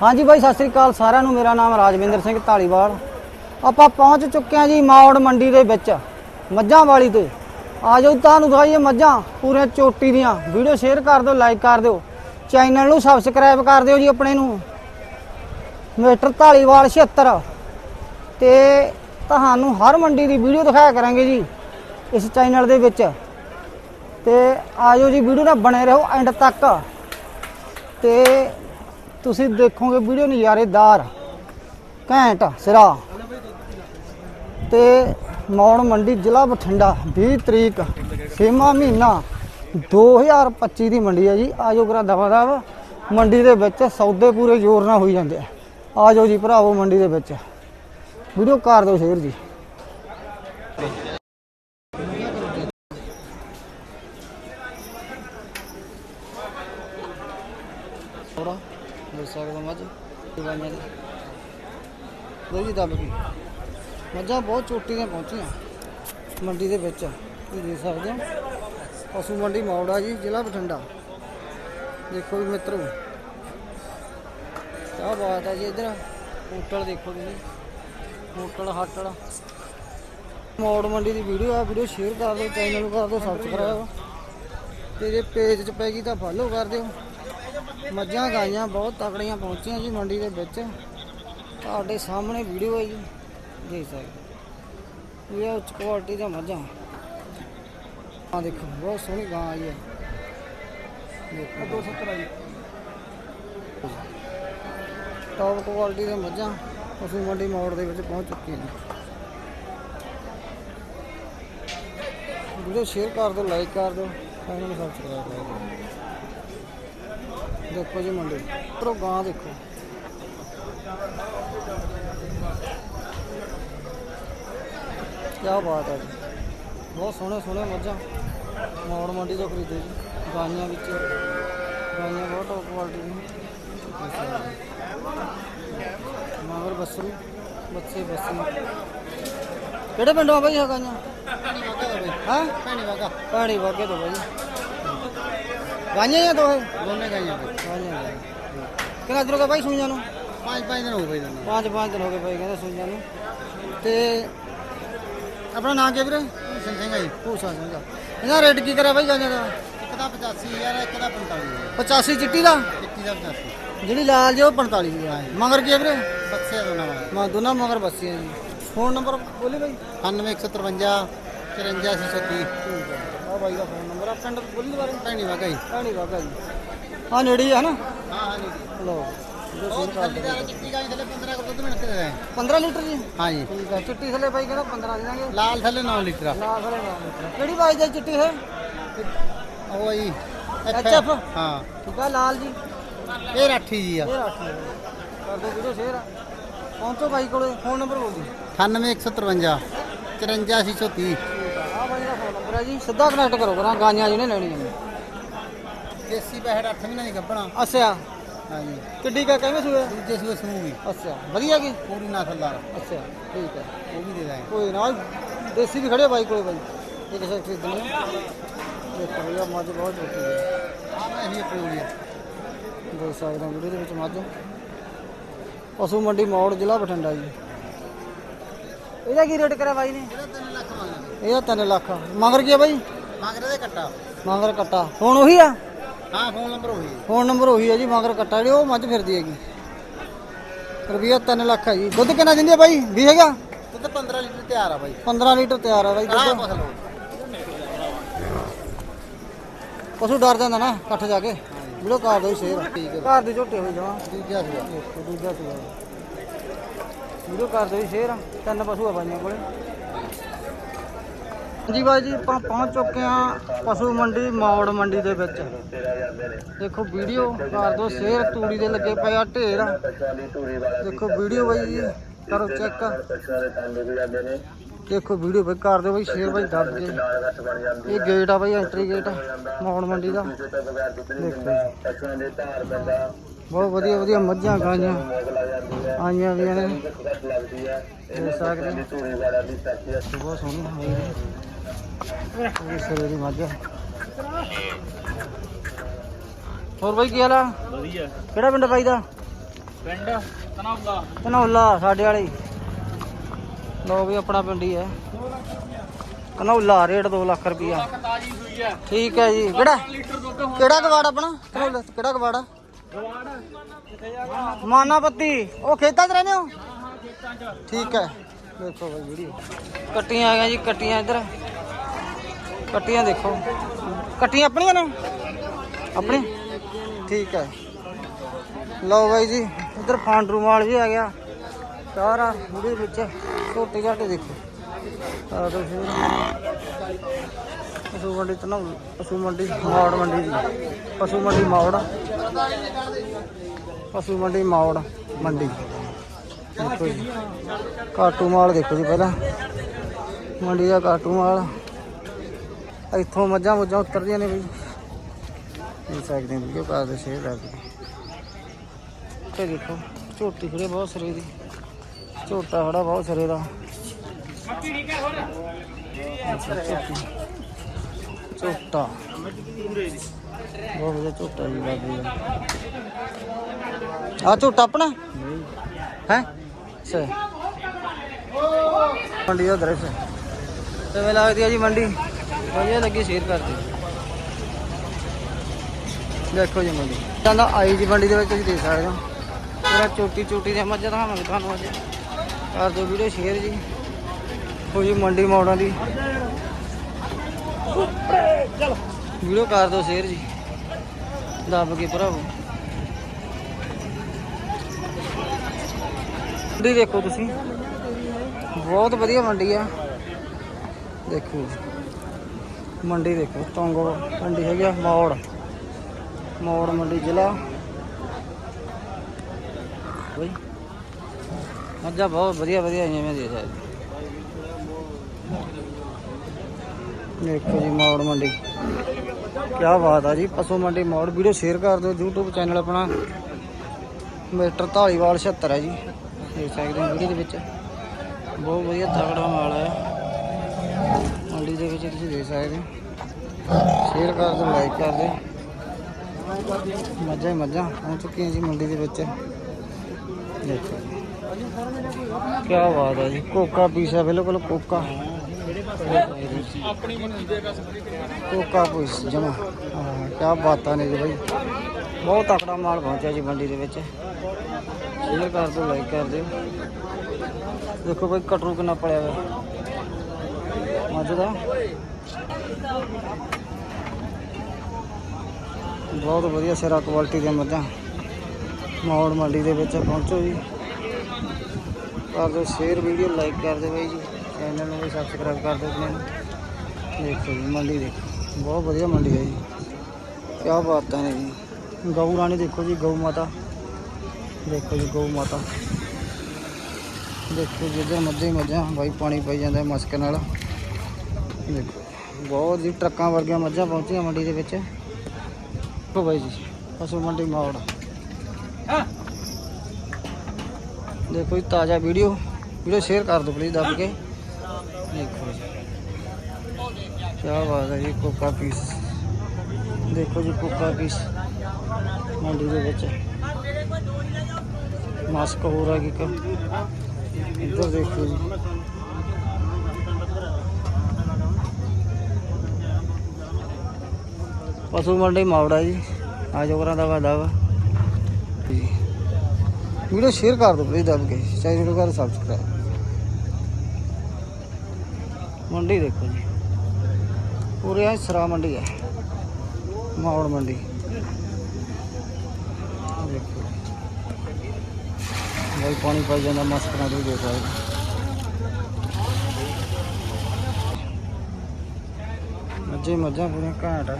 ਹਾਂਜੀ ਬਾਈ, ਸਤਿ ਸ੍ਰੀ ਅਕਾਲ ਸਾਰਿਆਂ ਨੂੰ। ਮੇਰਾ ਨਾਮ ਰਾਜਵਿੰਦਰ ਸਿੰਘ ਢਾਲੀਵਾਲ ਆਪਾਂ ਪਹੁੰਚ ਚੁੱਕੇ ਹਾਂ ਜੀ ਮੌੜ ਮੰਡੀ ਦੇ ਵਿੱਚ, ਮੱਝਾਂ ਵਾਲੀ ਤੇ। ਆ ਜਾਓ, ਤੁਹਾਨੂੰ ਦਿਖਾਈਏ ਮੱਝਾਂ, ਪੂਰੇ ਚੋਟੀ ਦੀਆਂ। ਵੀਡੀਓ ਸ਼ੇਅਰ ਕਰ ਦਿਓ, ਲਾਈਕ ਕਰ ਦਿਓ। ਚੈਨਲ ਨੂੰ ਸਬਸਕ੍ਰਾਈਬ ਕਰ ਦਿਓ ਜੀ ਆਪਣੇ ਨੂੰ। ਮੀਟਰ ਢਾਲੀਵਾਲ 76 ਤੇ ਤੁਹਾਨੂੰ ਹਰ ਮੰਡੀ ਦੀ ਵੀਡੀਓ ਦਿਖਾਇਆ ਕਰਾਂਗੇ ਜੀ, ਇਸ ਚੈਨਲ ਦੇ ਵਿੱਚ। ਤੇ ਆਜੋ ਜੀ, ਵੀਡੀਓ ਨਾਲ ਬਣੇ ਰਹੋ ਐਂਡ ਤੱਕ। ਤੇ ਤੁਸੀਂ ਦੇਖੋਗੇ ਵੀਡੀਓ ਨਜ਼ਾਰੇਦਾਰ, ਘੈਂਟ ਸਿਰਾ। ਤੇ ਮੌੜ ਮੰਡੀ ਜ਼ਿਲ੍ਹਾ ਬਠਿੰਡਾ 20 ਤਰੀਕ ਛੇਵਾਂ ਮਹੀਨਾ 2025 ਦੀ ਮੰਡੀ ਹੈ ਜੀ। ਆਜੋ ਭਰਾ ਦਵਾ ਦਵ ਮੰਡੀ ਦੇ ਵਿੱਚ ਸੌਦੇ ਪੂਰੇ ਜ਼ੋਰ ਨਾਲ ਹੋਈ ਜਾਂਦੇ ਆ। ਆਜੋ ਜੀ ਭਰਾਵੋ ਮੰਡੀ ਦੇ ਵਿੱਚ। ਵੀਡੀਓ ਕਰ ਦਿਓ ਸ਼ੇਅਰ ਜੀ। ਥੋੜਾ ਦੇਖ ਸਕਦੇ ਹੋ ਮੱਝ। ਦਿਵਾਈਆਂ ਦੀ। ਲੋ ਜੀ ਦੱਬ ਗਈ ਮੱਝਾਂ ਬਹੁਤ ਚੋਟੀ ਦੀਆਂ ਪਹੁੰਚੀਆਂ। ਮੰਡੀ ਦੇ ਵਿੱਚ। ਤੁਸੀਂ ਦੇਖ ਸਕਦੇ ਹੋ। ਪਸ਼ੂ ਮੰਡੀ ਮੌੜਾ ਜੀ, ਜ਼ਿਲ੍ਹਾ ਬਠਿੰਡਾ। ਦੇਖੋ ਵੀ ਮਿੱਤਰੋ। ਕਿਆ ਬਾਤ ਹੈ ਜੀ ਇਧਰ। ਹੋਟਲ ਦੇਖੋ ਤੁਸੀਂ। Hotel, hotel. ਮੌੜ ਮੰਡੀ ਦੀ ਵੀਡੀਓ ਆ। ਵੀਡੀਓ ਸ਼ੇਅਰ ਕਰ ਦਿਓ, ਚੈਨਲ ਨੂੰ ਕਰ ਦਿਓ ਸਬਸਕ੍ਰਾਈਬ ਤੇ ਜੇ ਪੇਜ 'ਚ ਪੈ ਗਈ ਤਾਂ ਫੋਲੋ ਕਰ ਦਿਓ। ਮੱਝਾਂ ਗਾਈਆਂ ਬਹੁਤ ਤਕੜੀਆਂ ਪਹੁੰਚੀਆਂ ਜੀ ਮੰਡੀ ਦੇ ਵਿੱਚ। ਤੁਹਾਡੇ ਸਾਹਮਣੇ ਵੀਡੀਓ ਹੈ ਜੀ। ਦੇਖ ਸਕਦੇ ਇਹ ਉੱਚ ਕੁਆਲਿਟੀ ਦੀਆਂ ਮੱਝਾਂ। ਆ ਦੇਖੋ ਬਹੁਤ ਸੋਹਣੀ ਗਾਂ ਆਈ ਹੈ। ਦੇਖੋ। 270 ਆਈ ਟੌਪ ਕੁਆਲਿਟੀ ਦੀਆਂ ਮੱਝਾਂ ਅਸੀਂ ਮੰਡੀ ਮੋੜ ਦੇ ਵਿੱਚ ਪਹੁੰਚ ਚੁੱਕੇ ਹਾਂ ਵੀਡੀਓ ਸ਼ੇਅਰ ਕਰ ਦਿਓ ਲਾਈਕ ਕਰ ਦਿਓ ਚੈਨਲ ਨੂੰ ਸਬਸਕ੍ਰਾਈਬ ਕਰ ਦਿਓ। ਦੇਖੋ ਜੀ ਮੰਡੀ ਉੱਪਰੋਂ ਗਾਂ ਦੇਖੋ। ਕੀ ਬਾਤ ਹੈ ਜੀ। ਬਹੁਤ ਸੋਹਣੇ ਸੋਹਣੇ ਮੱਝਾਂ। ਮੌੜ ਮੰਡੀ ਤੋਂ ਖਰੀਦੇ ਜੀ। ਗਾਈਆਂ ਵਿੱਚ। ਗਾਈਆਂ ਬਹੁਤ ਟੌਪ ਕੁਆਲਿਟੀ ਦੀਆਂ। ਮਗਰ ਬੱਸਰੂ ਬੱਚੇ ਬੱਸੀ ਕਿਹੜੇ ਪਿੰਡੋਂ ਆ ਬਾਈ ਇਹ ਗਾਈਆਂ? ਹਾਂ? ਭੈਣੀ ਵਾਗਾ। ਪਾਣੀ ਵਾਗੇ ਤੋਂ ਬਾਈ। ਗਾਈਆਂ ਜਾਂ ਦੋਹੇ? ਦੋਨੇ ਗਾਈਆਂ ਬਈ। ਗਾਈਆਂ ਕਿੰਨਾ ਦਿਨ ਹੋ ਗਿਆ ਬਾਈ ਸੂਈਆਂ ਨੂੰ? ਪੰਜ ਪੰਜ ਦਿਨ ਹੋ ਗਏ ਦੋਨੇ ਪੰਜ ਪੰਜ ਦਿਨ ਹੋ ਗਏ ਬਾਈ ਕਹਿੰਦੇ ਸੂਈਆਂ ਨੂੰ। ਤੇ ਆਪਣਾ ਨਾਂ ਕੀ ਵੀਰੇ? ਸਿੰਘ ਸਿੰਘ ਆਈ ਭੂਸਾ ਸਿੰਘ ਇਹਦਾ ਰੇਟ ਕੀ ਕਰਿਆ ਬਾਈ ਗਾਈਆਂ ਦਾ? ਇੱਕ ਦਾ 85000 ਇੱਕ ਦਾ 45000 85 ਚਿੱਟੀ ਦਾ? ਇੱਕੀ ਦਾ 85 ਜਿਹੜੀ ਲਾਲ ਜੀ ਉਹ 45 ਦੀ ਆ ਮਗਰ ਕੀ ਵੀਰੇ? ਬੱਸੇ ਦੋਨਾਂ ਵਾਲਾ। ਮੈਂ ਦੋਨਾਂ ਮਗਰ ਬੱਸੀਆਂ ਜੀ। ਫੋਨ ਨੰਬਰ ਬੋਲੀ ਬਾਈ। 9153 84630 ਠੀਕ ਹੈ ਆ। ਬਾਈ ਦਾ ਫੋਨ ਨੰਬਰ ਆ ਪਿੰਡ ਬੋਲੀ ਦੁਬਾਰੇ ਭੈਣੀ ਵਾਗਾ ਹੀ ਪਾਣੀ ਵਾਗਾ ਜੀ। ਹਾਂ ਨੇੜੇ ਹੀ ਆ ਨਾ? ਹਾਂ ਹਾਂ ਨਹੀਂ ਲੋ ਜੋ ਉਹ ਸ਼ੇਅਰ ਕਰ ਥੱਲੇ ਦਿਓ ਦਾ ਚਿੱਟੀ ਗਾਈ ਥੱਲੇ 15 ਕੁ ਦੁੱਧ ਮਿੰਟ ਦੇ। 15 ਲੀਟਰ ਜੀ? ਹਾਂ ਜੀ। ਠੀਕ ਹੈ ਚਿੱਟੀ ਥੱਲੇ ਬਾਈ ਕਹਿੰਦਾ 15 ਦੇ ਦਾਂਗੇ। ਲਾਲ ਥੱਲੇ 9 ਲੀਟਰ ਆ। ਨਾ ਥੱਲੇ 9 ਲੀਟਰ ਕਿਹੜੀ ਬਾਈ ਦਾ ਚਿੱਟੀ ਹੈ ਉਹ ਆ ਜੀ HF? ਹਾਂ। ਠੀਕ ਆ ਲਾਲ ਜੀ? ਇਹ ਰਾਠੀ ਜੀ ਆ। ਇਹ ਲਓ ਕਰ ਦੋ ਵੀਡੀਓ ਸ਼ੇਅਰ ਪਹੁੰਚੋ ਬਾਈ ਕੋਲੇ ਫੋਨ ਨੰਬਰ ਬੋਲ। ਦਿਓ 9153 84630 ਹੈ ਜੀ ਸਿੱਧਾ ਕਨੈਕਟ ਕਰੋ ਕਰਾਂ ਗਾਈਆਂ ਜਿਹਨੇ ਲੈਣੀਆਂ ਨੇ। ਦੇਸੀ ਪੈਸੇ 8 ਮਹੀਨੇ ਦੀ ਗੱਭਣਾ ਅੱਛਾ। ਹਾਂ ਜੀ ਕਿੱਡੀ ਕਾ ਕਹਿੰਦੇ ਸੂਏ? ਦੂਜੇ ਸੂਏ ਸੂਗੀ ਅੱਛਾ ਵਧੀਆ ਕੀ? ਪੂਰੀ ਨਸਲਦਾਰ ਅੱਛਾ ਠੀਕ ਹੈ। ਉਹ ਵੀ ਦੇ ਦਾਂਗੇ। ਕੋਈ ਨਾ ਦੇਸੀ ਵੀ ਖੜੇ ਬਾਈ ਕੋਲੇ ਬਾਈ। ਇਹ ਕਿਸੇ ਖਰੀਦਣੀ ਹੈ ਦੇਖੋ ਭਈਆ ਮੱਝ ਬਹੁਤ ਛੋਟੀ ਹੈ ਆ ਮੈਂ ਹੀ ਪੂਰੀ ਆ। ਦੇਖ ਸਕਦੇ ਹੋ ਵੀਡੀਓ ਦੇ ਵਿੱਚ ਮੱਝ। ਪਸ਼ੂ ਮੰਡੀ ਮੌੜ ਜ਼ਿਲ੍ਹਾ ਬਠਿੰਡਾ ਜੀ। ਇਹਦਾ ਕੀ ਰੇਟ ਕਰਿਆ ਬਾਈ ਨੇ? ਇਹਦਾ 3 ਲੱਖ ਇਹਦਾ 3 ਲੱਖ। ਮਗਰ ਕੀ ਆ ਬਾਈ? ਮਗਰ ਦੇ ਕੱਟਾ। ਮਗਰ ਕੱਟਾ। ਹੁਣ ਉਹੀ ਆ? ਹਾਂ ਫੋਨ ਨੰਬਰ ਹੋਈ ਫੋਨ ਨੰਬਰ ਉਹੀ ਹੈ ਜੀ ਮਗਰ ਕੱਟਾ। ਜਿਹੜੀ ਉਹ ਮੱਝ ਫਿਰਦੀ ਹੈਗੀ। ਰੁਪਈਆ 3 ਲੱਖ ਹੈ ਜੀ। ਦੁੱਧ ਕਿੰਨਾ ਦਿੰਦੀ ਹੈ ਬਾਈ? ਵੀ ਹੈਗਾ? ਦੁੱਧ 15 ਲੀਟਰ ਤਿਆਰ ਆ ਬਾਈ। 15 ਲੀਟਰ ਤਿਆਰ ਆ ਬਾਈ ਆਹ ਦੁੱਧ। ਪਸ਼ੂ ਡਰ ਜਾਂਦਾ ਨਾ ਇਕੱਠ ਜਾ ਕੇ। ਵੀਡੀਓ ਕਰ ਦੋ ਸ਼ੇਅਰ ਠੀਕ ਹੈ। ਘਰ ਦੀ ਝੋਟੇ ਹੋਈ ਜਮਾ ਦੂਜਾ ਦੇਖੋ ਦੂਜਾ ਸੂਆ ਵੀਡੀਓ ਕਰ ਜੀ ਸ਼ੇਅਰ ਤਿੰਨ ਪਸ਼ੂ ਆ ਬਾਈਆਂ ਕੋਲੇ। ਜੀ ਬਾਈ ਜੀ, ਆਪਾਂ ਪਹੁੰਚ ਚੁੱਕੇ ਆ ਪਸ਼ੂ ਮੰਡੀ, ਮੌੜ ਮੰਡੀ ਦੇ ਵਿੱਚ। ਦੇਖੋ ਵੀਡੀਓ ਕਰ ਦਿਓ ਸ਼ੇਅਰ ਤੂੜੀ ਦੇ ਲੱਗੇ ਪਏ ਆ ਢੇਰ। ਦੇਖੋ ਵੀਡੀਓ ਬਾਈ ਜੀ, ਕਰੋ ਚੈੱਕ। ਦੇਖੋ ਵੀਡੀਓ ਬਾਈ ਕਰ ਦਿਓ ਬਾਈ ਸ਼ੇਅਰ ਬਾਈ ਦੱਬ ਕੇ ਇਹ ਗੇਟ ਆ ਬਾਈ ਐਂਟਰੀ ਗੇਟ ਮੌੜ ਮੰਡੀ ਦਾ। ਬਹੁਤ ਵਧੀਆ ਵਧੀਆ ਮੱਝਾਂ ਗਾਈਆਂ, ਆਈਆਂ ਵੀ ਨੇ। ਦੇਖ ਸਕਦੇ ਬਹੁਤ ਸੋਹਣੀ ਹੋਈ ਇਹ ਸਿਰੇ ਦੀ ਮੱਝ ਆ। ਹੋਰ ਬਾਈ ਕੀ ਹਾਲ ਆ? ਵਧੀਆ। ਕਿਹੜਾ ਪਿੰਡ ਬਾਈ ਦਾ? ਪਿੰਡ ਤਨਾਉਲਾ ਧਨੌਲਾ ਸਾਡੇ ਵਾਲੀ। ਲੋ ਵੀ ਆਪਣਾ ਪਿੰਡ ਹੀ ਹੈ। ਧਨੌਲਾ ਰੇਟ 2 ਲੱਖ ਹੈ। ਠੀਕ ਹੈ ਜੀ। ਕਿਹੜਾ ਕਿਹੜਾ ਕਵਾੜ ਆਪਣਾ? ਧਨੌਲਾ ਕਿਹੜਾ ਕਵਾੜਾ ਗਵਾੜ ਕਿੱਥੇ ਜਾਗਾ ਮਾਨਾ ਪੱਤੀ ਉਹ ਖੇਤਾਂ 'ਚ ਰਹਿੰਦੇ ਹੋ? ਹਾਂ ਹਾਂ ਖੇਤਾਂ 'ਚ। ਠੀਕ ਹੈ। ਦੇਖੋ ਬਾਈ ਵੀਡੀਓ। ਕੱਟੀਆਂ ਆ ਗਈਆਂ ਜੀ, ਕੱਟੀਆਂ ਇੱਧਰ। ਕੱਟੀਆਂ ਦੇਖੋ। ਕੱਟੀਆਂ ਆਪਣੀਆਂ ਨੇ? ਆਪਣੀ? ਠੀਕ ਹੈ। ਲਓ ਬਾਈ ਜੀ, ਇੱਧਰ ਫਾਂਡਰੂ ਮਾਲ ਵੀ ਆ ਗਿਆ। ਸਾਰਾ ਵੀਡੀਓ ਵਿੱਚ ਛੋਟੇ ਛਾਟੇ ਦੇਖੋ। ਆ ਤੁਸੀਂ ਪਸ਼ੂ ਮੰਡੀ ਤਨੌ ਪਸ਼ੂ ਮੰਡੀ, ਮੌੜ ਮੰਡੀ ਦੀ ਪਸ਼ੂ ਮੰਡੀ ਮੌੜ। ਪਸ਼ੂ ਮੰਡੀ ਮੌੜ ਮੰਡੀ। ਦੇਖੋ ਜੀ ਕਾਟੂ ਮਾਲ ਦੇਖੋ ਜੀ ਪਹਿਲਾਂ। ਮੰਡੀ ਦਾ ਕਾਟੂ ਮਾਲ। ਇੱਥੋਂ ਮੱਝਾਂ ਮੁੱਝਾਂ ਉਤਰਦੀਆਂ ਨੇ ਬਈ। ਦੇਖ ਸਕਦੇ ਹੋ ਵੀਡੀਓ ਕਰ ਦੇ ਸ਼ੇਅਰ ਕਰ ਦਿਓ। ਤੇ ਦੇਖੋ ਝੋਟੀ ਖੜੇ ਬਹੁਤ ਸਰੇ ਦੀ। ਝੋਟਾ ਖੜਾ ਬਹੁਤ ਸਰੇ ਦਾ। ਮੱਕੀ ਠੀਕ ਹੈ ਹੋਰ ਅੱਛਾ, ਝੋਟੀ। ਝੋਟਾ। ਬਹੁਤ ਵਧੀਆ ਝੋਟਾ ਜੀ ਬਾਬੀ ਆ ਝੋਟਾ ਆਪਣਾ? ਹੈ? ਸੇ ਮੰਡੀ ਦਾ ਦ੍ਰਿਸ਼ ਕਿਵੇਂ ਲੱਗਦੀ ਆ ਜੀ ਮੰਡੀ? ਵਧੀਆ ਲੱਗੀ ਸ਼ੇਅਰ ਕਰ ਦਿਓ ਦੇਖੋ ਜੀ ਮੰਡੀ। ਕਹਿੰਦਾ ਆਈ ਜੀ ਮੰਡੀ ਦੇ ਵਿੱਚ ਤੁਸੀਂ ਦੇਖ ਸਕਦੇ ਹੋ। ਪੂਰਾ ਚੋਟੀ ਚੋਟੀ ਦੀਆਂ ਮੱਝਾਂ ਦਿਖਾਵਾਂਗੇ ਤੁਹਾਨੂੰ ਅੱਜ। ਕਰ ਦਿਓ ਵੀਡੀਓ ਸ਼ੇਅਰ ਜੀ। ਹੋ ਜੀ ਮੰਡੀ ਮੋੜਾਂ ਦੀ। ਵੀਡੀਓ ਕਰ ਦਿਓ ਸ਼ੇਅਰ ਜੀ। ਦੱਬ ਕੇ ਭਰਾਵੋ। ਮੰਡੀ ਦੇਖੋ ਤੁਸੀਂ। ਬਹੁਤ ਵਧੀਆ ਮੰਡੀ ਆ। ਦੇਖੋ। ਮੰਡੀ ਦੇਖੋ, ਟੋਂਗੋ ਮੰਡੀ ਹੈਗੀ ਆ, ਮੌੜ। ਮੌੜ ਮੰਡੀ ਜ਼ਿਲ੍ਹਾ। ਬਈ, ਮੱਝਾਂ ਬਹੁਤ ਵਧੀਆ ਵਧੀਆ ਆਈਆਂ ਮੈਂ ਦੇ ਦੇਖੋ ਜੀ ਮੌੜ ਮੰਡੀ। ਕੀ ਬਾਤ ਆ ਜੀ, ਪਸ਼ੂ ਮੰਡੀ ਮੌੜ। ਵੀਡੀਓ ਸ਼ੇਅਰ ਕਰ ਦਿਓ, YouTube ਚੈਨਲ ਆਪਣਾ। ਮੀਟਰ ਧਾਲੀਵਾਲ 76 ਹੈ ਜੀ। ਦੇਖ ਸਕਦੇ ਹੋ ਵੀਡੀਓ ਦੇ ਵਿੱਚ। ਬਹੁਤ ਵਧੀਆ ਤਗੜਾ ਮਾਲ ਹੈ। ਮੰਡੀ ਦੇ ਵਿੱਚ ਤੁਸੀਂ ਦੇਖ ਸਕਦੇ ਹੋ। ਸ਼ੇਅਰ ਕਰ ਦਿਓ ਲਾਈਕ ਕਰ ਦਿਓ। ਮੱਝਾਂ ਹੀ ਮੱਝਾਂ ਪਹੁੰਚ ਚੁੱਕੀਆਂ ਜੀ ਮੰਡੀ ਦੇ ਵਿੱਚ। ਦੇਖੋ। ਕੀ ਬਾਤ ਹੈ ਜੀ, ਕੋਕਾ ਪੀਸਾ ਬਿਲਕੁਲ ਕੋਕਾ। ਆਪਣੀ ਮੰਡੀ ਦੇ ਕੋਕਾ ਪੀਸ ਜਮਾ। ਕੀ ਬਾਤਾਂ ਨੇ ਜੀ ਬਾਈ। ਬਹੁਤ ਤਕੜਾ ਮਾਲ ਪਹੁੰਚਿਆ ਜੀ ਮੰਡੀ ਦੇ ਵਿੱਚ। ਸ਼ੇਅਰ ਕਰ ਦਿਓ ਲਾਈਕ ਕਰ ਦਿਓ ਦੇਖੋ ਕੋਈ ਕਟਰੂ ਕਿੰਨਾ ਪੜਿਆ ਹੋਇਆ। ਮੱਝ ਦਾ। ਬਹੁਤ ਵਧੀਆ ਸਿਰਾ ਕੁਆਲਿਟੀ ਦੀਆਂ ਮੱਝਾਂ। ਮੌੜ ਮੰਡੀ ਦੇ ਵਿੱਚ ਪਹੁੰਚੋ ਜੀ। ਕਰ ਦਿਓ ਸ਼ੇਅਰ ਵੀਡੀਓ ਲਾਈਕ ਕਰ ਦਿਓ ਬਾਈ ਜੀ। ਚੈਨਲ ਨੂੰ ਵੀ ਸਬਸਕ੍ਰਾਈਬ ਕਰ ਦਿਓ ਆਪਣੇ ਦੇਖੋ ਜੀ ਮੰਡੀ ਦੇਖੋ ਬਹੁਤ ਵਧੀਆ ਮੰਡੀ ਹੈ ਜੀ। ਕੀ ਬਾਤਾਂ ਨੇ ਜੀ। ਗਊ ਰਾਣੀ ਦੇਖੋ ਜੀ, ਗਊ ਮਾਤਾ। ਦੇਖੋ ਜੀ, ਗਊ ਮਾਤਾ। ਦੇਖੋ ਜਿੱਦਾਂ ਮੱਝੇ ਮੱਝਾਂ, ਬਾਈ ਪਾਣੀ ਪਾਈ ਜਾਂਦਾ ਮਸਕ ਨਾਲ। ਦੇਖੋ, ਬਹੁਤ ਹੀ ਟਰੱਕਾਂ ਵਰਗੀਆਂ ਮੱਝਾਂ ਪਹੁੰਚੀਆਂ ਮੰਡੀ ਦੇ ਵਿੱਚ। ਦੇਖੋ ਬਾਈ ਜੀ, ਪਸ਼ੂ ਮੰਡੀ ਮੌੜ। ਦੇਖੋ ਜੀ, ਤਾਜ਼ਾ ਵੀਡੀਓ। ਵੀਡੀਓ ਸ਼ੇਅਰ ਕਰ ਦਿਓ ਪਲੀਜ਼ ਦੱਬ ਕੇ। ਦੇਖੋ ਜੀ। ਕੀ ਬਾਤ ਹੈ ਜੀ, ਕੋਕਾ ਪੀਸ। ਦੇਖੋ ਜੀ, ਕੋਕਾ ਪੀਸ। ਮੰਡੀ ਦੇ ਵਿੱਚ। ਮਾਸਕ ਹੋ ਰਿਹਾ ਕਿ ਇੱਧਰ ਦੇਖੋ ਜੀ। ਪਸ਼ੂ ਮੰਡੀ ਮਾਵੜਾ ਜੀ। ਆ ਜੋਗਰਾਂ ਦਾ ਵਾਦਾ ਵਾ। ਜੀ। ਵੀਡੀਓ ਸ਼ੇਅਰ ਕਰ ਦਿਓ ਪਲੀਜ਼ ਦੱਬ ਕੇ। ਚੈਨਲ ਨੂੰ ਕਰ ਸਬਸਕ੍ਰਾਈਬ ਮੰਡੀ ਦੇਖੋ ਜੀ। ਪੂਰੇ ਆ ਸਰਾ ਮੰਡੀ ਹੈ ਮਾਵੜ ਮੰਡੀ। ਦੇਖੋ ਬਾਈ ਪਾਣੀ ਪਾਈ ਜਾਂਦਾ ਮਸਕ ਨਾਲ ਦੇਖ ਸਕਦੇ ਮੱਝੇ ਮੱਝਾਂ ਪੂਰੀਆਂ ਘਾਟ ਆ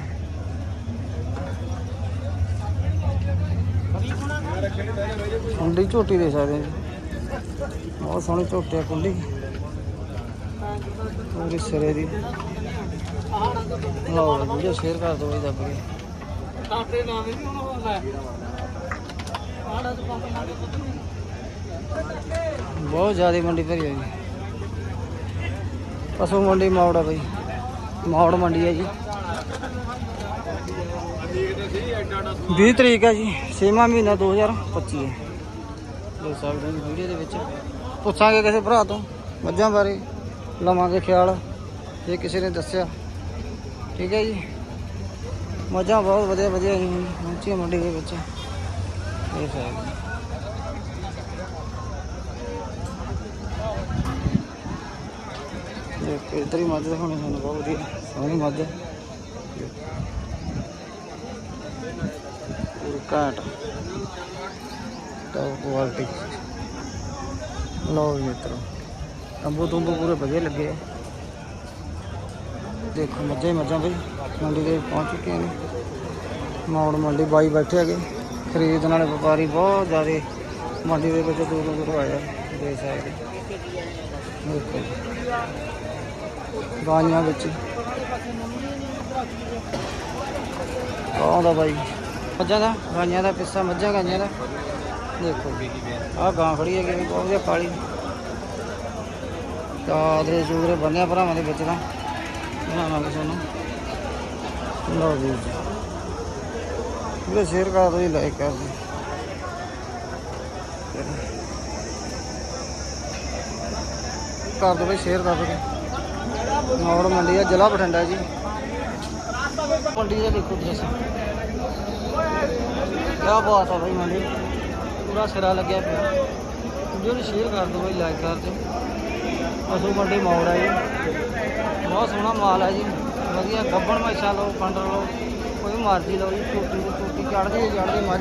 ਕੁੰਡੀ ਝੋਟੀ ਦੇ ਸਕਦੇ ਜੀ ਬਹੁਤ ਸੋਹਣੀ ਝੋਟੀ ਆ ਕੁੰਡੀ ਪੂਰੀ ਸਿਰੇ ਦੀ ਲਓ ਵੀਡੀਓ ਸ਼ੇਅਰ ਕਰ ਦਿਓ ਜੀ ਦੱਬ ਕੇ ਕਾਟੇ ਨਾਮ ਨਹੀਂ ਹੁਣ ਹੁੰਦਾ ਬਹੁਤ ਜ਼ਿਆਦਾ ਮੰਡੀ ਭਰੀ ਹੋਈ ਜੀ ਪਸ਼ੂ ਮੰਡੀ ਮੌੜ ਆ ਬਈ। ਮੌੜ ਮੰਡੀ ਹੈ ਜੀ। 20 ਤਰੀਕ ਹੈ ਜੀ 6ਵਾਂ ਮਹੀਨਾ 2025 ਹੈ। ਦੇਖ ਸਕਦੇ ਹੋ ਵੀਡੀਓ ਦੇ ਵਿੱਚ ਪੁੱਛਾਂਗੇ ਕਿਸੇ ਭਰਾ ਤੋਂ, ਮੱਝਾਂ ਬਾਰੇ ਲਵਾਂਗੇ ਖਿਆਲ, ਜੇ ਕਿਸੇ ਨੇ ਦੱਸਿਆ। ਠੀਕ ਹੈ ਜੀ। ਮੱਝਾਂ ਬਹੁਤ ਵਧੀਆ ਵਧੀਆ ਜੀ ਪਹੁੰਚੀਆਂ ਮੰਡੀ ਦੇ ਵਿੱਚ। ਇਹ ਸਾਹਿਬ ਦੇਖ, ਇਧਰ ਹੀ ਮੱਝ ਦਿਖਾਉਣੀ ਸਾਨੂੰ, ਬਹੁਤ ਵਧੀਆ। ਸੋਹਣੀ ਮੱਝ ਹੈ ਘਾਟ। ਟੌਪ ਕੁਆਲਿਟੀ ਲਓ ਜੀ ਮਿੱਤਰੋ, ਤੰਬੂ ਤੁੰਬੂ ਪੂਰੇ ਵਧੀਆ ਲੱਗੇ ਆ। ਦੇਖੋ ਮੱਝਾਂ ਹੀ ਮੱਝਾਂ ਬਈ, ਮੰਡੀ ਦੇ ਪਹੁੰਚ ਚੁੱਕੇ ਨੇ ਮੌੜ ਮੰਡੀ ਬਾਈ ਬੈਠੇ ਹੈਗੇ। ਖਰੀਦਣ ਵਾਲੇ ਵਪਾਰੀ ਬਹੁਤ ਜ਼ਿਆਦਾ ਮੰਡੀ ਦੇ ਵਿੱਚ ਦੂਰੋਂ ਦੂਰੋਂ ਆਇਆ ਦੇ ਸਕਦੇ। ਦੇਖੋ ਗਾਈਆਂ ਵਿੱਚ। ਆਉਂਦਾ ਬਾਈ। ਮੱਝਾਂ ਦਾ ਗਾਈਆਂ ਦਾ ਪਿੱਸਾ, ਮੱਝਾਂ ਗਾਈਆਂ ਦਾ। ਦੇਖੋ। ਆਹ ਗਾਂ ਖੜੀ ਹੈਗੀ ਵੀ ਬਹੁਤ ਵਧੀਆ ਕਾਲੀ ਕਾਦਰੇ ਚੂਦਰੇ ਬੰਨਿਆ ਭਰਾਵਾਂ ਦੇ ਵਿੱਚ ਤਾਂ। ਬਣਾਵਾਂਗੇ ਤੁਹਾਨੂੰ। ਲਓ ਜੀ। ਵੀਰੇ ਸ਼ੇਅਰ ਕਰ ਦਿਓ ਜੀ ਲਾਈਕ ਕਰ ਦਿਓ। ਕਰ ਦਿਓ ਬਈ ਸ਼ੇਅਰ ਕਰ ਦਿਓ। ਮੌੜ ਮੰਡੀ ਆ, ਜ਼ਿਲ੍ਹਾ ਬਠਿੰਡਾ ਜੀ। ਮੰਡੀ ਦਾ ਦੇਖੋ ਤੁਸੀਂ ਕਿਆ ਬਾਤ ਆ ਬਈ ਮੰਡੀ। ਪੂਰਾ ਸਿਰਾ ਲੱਗਿਆ ਪਿਆ। ਵੀਡੀਓ ਨੂੰ ਸ਼ੇਅਰ ਕਰ ਦਿਓ ਬਈ ਲਾਈਕ ਕਰ ਦਿਓ। ਅਸੂ ਮੰਡੀ ਮੌੜ ਆ ਜੀ। ਬਹੁਤ ਸੋਹਣਾ ਮਾਲ ਹੈ ਜੀ। ਵਧੀਆ ਗੱਬਣ ਮੈਸ਼ਾ ਲਓ ਪੰਡਰ ਲੋ ਕੋਈ ਮਰਜ਼ੀ ਲਓ ਜੀ, ਛੋਟੀ ਤੋਂ ਛੋਟੀ ਚੜ੍ਹਦੀ ਹੈ ਚੜ੍ਹਦੀ ਮੱਝ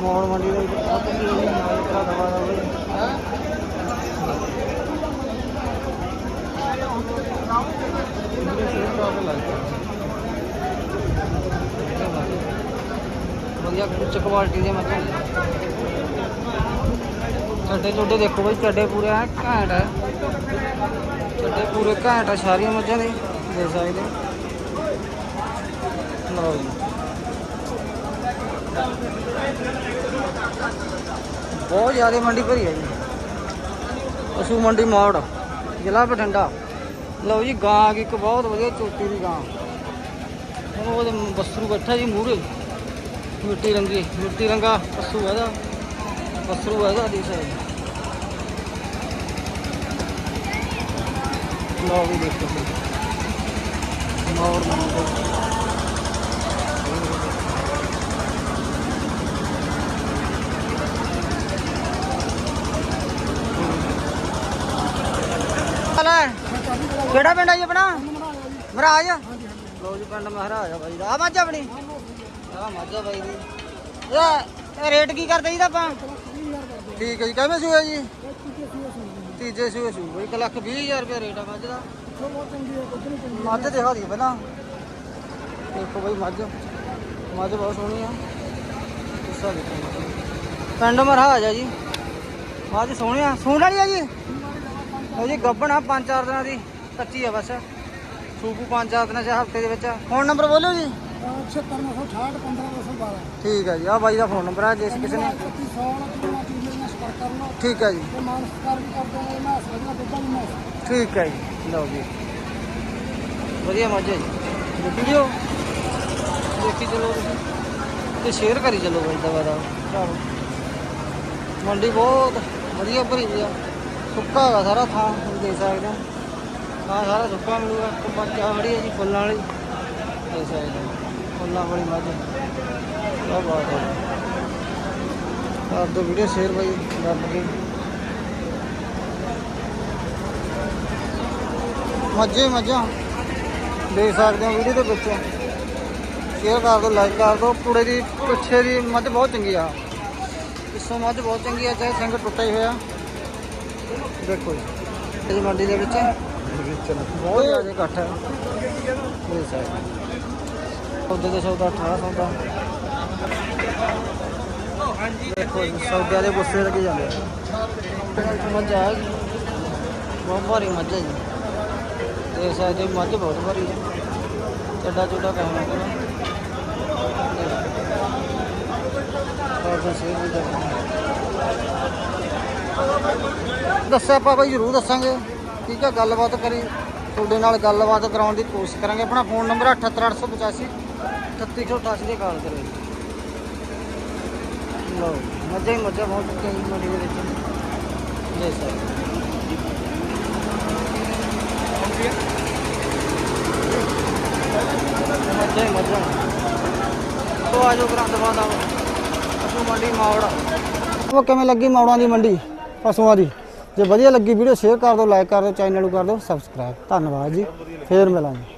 ਮੌੜ ਮੰਡੀ ਦੇ ਵਿੱਚ ਬਹੁਤ ਹੀ ਨਾਲ ਤਰਾ ਦਵਾ ਦਾ ਵਧੀਆ, ਉੱਚ ਕੁਆਲਿਟੀ ਦੇ ਮੱਝਾਂ ਚੱਡੇ ਚੋਡੇ ਦੇਖੋ ਬਈ, ਚੱਡੇ ਪੂਰੇ ਐ ਘੈਂਟ ਹੈ ਪੂਰੇ ਘੈਂਟ ਆ ਸਾਰੀਆਂ ਮੱਝਾਂ ਦੇ ਦੇ ਸਕਦੇ ਲਓ ਜੀ। ਬਹੁਤ ਜ਼ਿਆਦਾ ਮੰਡੀ ਭਰੀ ਹੈ ਜੀ। ਪਸ਼ੂ ਮੰਡੀ ਮੋੜ, ਜ਼ਿਲ੍ਹਾ ਬਠਿੰਡਾ। ਲਓ ਜੀ ਗਾਂ ਆ ਗਈ ਇੱਕ ਬਹੁਤ ਵਧੀਆ ਚੋਟੀ ਦੀ ਗਾਂ। ਉਹ ਉਹਦੇ ਬੱਸਰੂ ਬੈਠਾ ਜੀ ਮੂਹਰੇ। ਮਿੱਟੀ ਰੰਗੀ, ਮਿੱਟੀ ਰੰਗਾ ਪਸ਼ੂ ਇਹਦਾ ਪਸ਼ੂ ਇਹਦਾ ਦੇਖ ਸਕਦੇ ਲਓ ਵੀ ਦੇਖੋ ਜੀ। ਮੌੜ ਮੰਡੀ ਹਾਲ ਹੈ ਕਿਹੜਾ ਪਿੰਡ ਹੈ ਜੀ ਆਪਣਾ? ਮਹਾਰਾਜ। ਲੋ ਜੀ ਪਿੰਡ ਮਹਾਰਾਜ ਆ ਬਾਈ ਦਾ। ਆ ਮੱਝ ਆਪਣੀ। ਆ ਮੱਝ ਆ ਬਾਈ ਦੀ। ਇਹ ਰੇਟ ਕੀ ਕਰਦੇ ਜੀ ਦਾ ਆਪਾਂ? ਠੀਕ ਹੈ ਜੀ ਕਿਵੇਂ ਸੂਆ ਜੀ? ਤੀਜੇ ਸੂਏ ਸੂ ਬਈ 1 ਲੱਖ 20 ਹਜ਼ਾਰ ਰੁਪਏ ਰੇਟ ਆ ਮੱਝ ਦਾ। ਮੱਝ ਦਿਖਾ ਦੀ ਪਹਿਲਾਂ। ਦੇਖੋ ਬਈ ਮੱਝ। ਮੱਝ ਬਹੁਤ ਸੋਹਣੀ ਆ। ਪਿੰਡ ਮਹਾਰਾਜ ਆ ਜੀ। ਮੱਝ ਸੋਹਣੀ ਆ। ਸੂਣ ਵਾਲੀ ਆ ਜੀ? ਉਹ ਜੀ ਗੱਬਣ ਆ ਪੰਜ ਚਾਰ ਦਿਨਾਂ ਦੀ ਕੱਚੀ ਆ ਬਸ। ਸੂਪੂ ਪੰਜ ਚਾਰ ਦਿਨਾਂ ਚ ਹਫ਼ਤੇ ਦੇ ਵਿੱਚ ਫੋਨ ਨੰਬਰ ਬੋਲੋ ਜੀ। 7668 15212 ਠੀਕ ਹੈ ਜੀ ਆ ਬਾਈ ਦਾ ਫੋਨ ਨੰਬਰ ਹੈ ਜੇ ਕਿਸੇ ਨੇ 3100 ਨਾਲ ਚੀਜ਼ਾਂ ਨਾਲ ਸਪਾਰਕ ਕਰ ਲਓ। ਠੀਕ ਹੈ ਜੀ। ਠੀਕ ਹੈ ਜੀ ਲਓ ਜੀ। ਵਧੀਆ ਮੱਝ ਹੈ ਜੀ। ਦੇਖੀ ਜਿਓ। ਦੇਖੀ ਚਲੋ ਤੁਸੀਂ। ਤੇ ਸ਼ੇਅਰ ਕਰੀ ਚਲੋ ਬਾਈ ਦਾ ਚਲੋ। ਮੰਡੀ ਬਹੁਤ ਵਧੀਆ ਭਰੀ ਹੋਈ ਆ। ਸੁੱਕਾ ਹੈਗਾ ਸਾਰਾ ਥਾਂ, ਤੁਸੀਂ ਦੇਖ ਸਕਦੇ ਹੋ। ਥਾਂ ਸਾਰਾ ਸੁੱਕਾ ਮਿਲੂਗਾ ਮੱਝ ਆ ਖੜੀ ਹੈ ਜੀ, ਫੁੱਲਾਂ ਵਾਲੀ। ਦੇਖ ਸਕਦੇ ਹੋ, ਫੁੱਲਾਂ ਵਾਲੀ ਮੱਝ। ਕਿਆ ਬਾਤ ਹੈ। ਆਪ ਦੋ ਵੀਡੀਓ ਸ਼ੇਅਰ ਬਾਈ, ਰੱਬ ਕੇ ਮੱਝੇ ਮੱਝਾਂ। ਦੇਖ ਸਕਦੇ ਹੋ ਵੀਡੀਓ ਦੇ ਵਿੱਚ। ਸ਼ੇਅਰ ਕਰ ਦਿਓ ਲਾਈਕ ਕਰ ਦਿਓ। ਕੁੜੇ ਦੀ ਪਿੱਛੇ ਦੀ ਮੱਝ ਬਹੁਤ ਚੰਗੀ ਆ। ਪਿੱਛੋਂ ਮੱਝ ਬਹੁਤ ਚੰਗੀ ਆ, ਚਾਹੇ ਸਿੰਘ ਟੁੱਟਾ ਹੀ ਹੋਇਆ। ਦੇਖੋ ਜੀ। ਇਹ ਮੰਡੀ ਦੇ ਵਿੱਚ। ਬਹੁਤ ਜ਼ਿਆਦਾ ਇਕੱਠ ਹੈ। ਦੇਖ ਸਕਦੇ ਹੋ। ਸੌਦੇ ਦੇ ਸੌਦਾ 18 ਸੌਦਾ ਦੇਖੋ ਜੀ ਸੌਦਿਆਂ ਦੇ ਗੁੱਸੇ ਲੱਗੇ ਜਾਂਦੇ ਆ। ਮੱਝ ਆ ਬਹੁਤ ਭਾਰੀ ਮੱਝ ਹੈ ਜੀ। ਦੇਖ ਸਕਦੇ ਹੋ ਮੱਝ ਬਹੁਤ ਭਾਰੀ ਹੈ। ਚੱਡਾ ਚੁੱਡਾ ਕਹਿਣਾ। ਕਰੋ ਸਾਡਾ ਸੇਵ ਵੀ ਦੱਸਿਆ ਆਪਾਂ ਬਾਈ, ਜ਼ਰੂਰ ਦੱਸਾਂਗੇ। ਠੀਕ ਹੈ ਗੱਲਬਾਤ ਕਰੀ। ਤੁਹਾਡੇ ਨਾਲ ਗੱਲਬਾਤ ਕਰਾਉਣ ਦੀ ਕੋਸ਼ਿਸ਼ ਕਰਾਂਗੇ। ਆਪਣਾ ਫੋਨ ਨੰਬਰ 78885 38088 ਤੇ ਕਾਲ ਕਰੋ ਜੀ। ਲਓ ਮੱਝਾਂ ਹੀ ਮੱਝਾਂ ਬਹੁਤ ਚੁੱਕੀਆਂ ਮੰਡੀ ਦੇ ਵਿੱਚ। ਦੇਖ ਸਰ। ਮੱਝਾਂ ਹੀ ਮੱਝਾਂ ਤੋ ਆਜੋ ਗ੍ਰੰਥ ਬਾਦਾ ਪਸ਼ੂ ਮੰਡੀ ਮੌੜ। ਉਹ ਕਿਵੇਂ ਲੱਗੀ ਮੌੜਾਂ ਦੀ ਮੰਡੀ? ਪਸ਼ੂਆਂ ਦੀ। ਜੇ ਵਧੀਆ ਲੱਗੀ ਵੀਡੀਓ ਸ਼ੇਅਰ ਕਰ ਦਿਓ ਲਾਈਕ ਕਰ ਦਿਓ ਚੈਨਲ ਨੂੰ ਕਰ ਦਿਓ ਸਬਸਕ੍ਰਾਈਬ ਧੰਨਵਾਦ ਜੀ। ਫੇਰ ਮਿਲਾਂਗੇ।